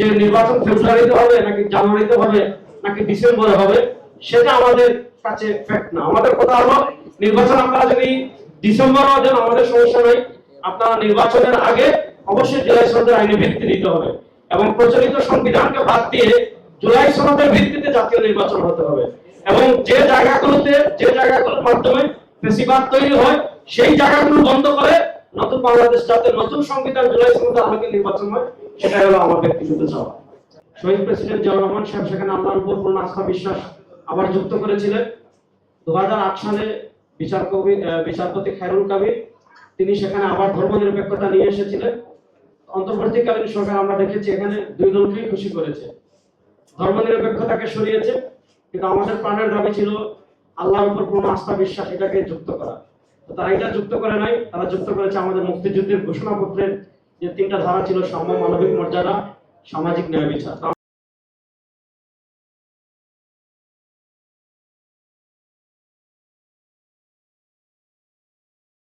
যে নির্বাচন ফেব্রুয়ারিতে হবে, নাকি জানুয়ারিতে হবে, নাকি ডিসেম্বরে হবে, সেটা আমাদের কাছে ফ্যাক্ট না। আমাদের কথা হলো, নির্বাচন আপনারা যদি ডিসেম্বরও দেন আমাদের সমস্যা নেই, আপনারা নির্বাচনের আগে অবশ্যই জুলাই সনদের আইনে ভিত্তি দিতে হবে এবং প্রচলিত সংবিধানকে বাদ দিয়ে জুলাই সনদের ভিত্তিতে জাতীয় নির্বাচন হতে হবে। এবং যে জায়গাগুলোতে, যে জায়গাগুলোর মাধ্যমে ফেসিবাদ তৈরি হয়, সেই জায়গাগুলো বন্ধ করে নতুন বাংলাদেশ যাতে নতুন সংবিধান জুলাই সনদের আলোকে নির্বাচন হয়, সেটাই হলো আমার ব্যক্তিগত চাওয়া শহীদ প্রেসিডেন্ট জিয়াউর রহমান সাহেব সেখানে আল্লাহর উপর পূর্ণ আস্থা, বিশ্বাস আবার যুক্ত করেছিলেন। দু সালে বিচার কবি বিচারপতি খায়রুল কাবির, তিনি সেখানে আবার ধর্মনিরপেক্ষতা নিয়ে এসেছিলেন। অন্তর্বর্তীকালীন সরকার আমরা দেখেছি এখানে দুই দলকেই খুশি করেছে। ধর্মনিরপেক্ষতাকে সরিয়েছে, কিন্তু আমাদের প্রাণের দাবি ছিল আল্লাহর উপর পূর্ণ আস্থা, বিশ্বাস এটাকে যুক্ত করা। তারা এটা যুক্ত করে নাই। তারা যুক্ত করেছে আমাদের মুক্তিযুদ্ধের ঘোষণাপত্রের যে তিনটা ধারা ছিল সাম্য মানবিক মর্যাদা, সামাজিক ন্যায় বিচার।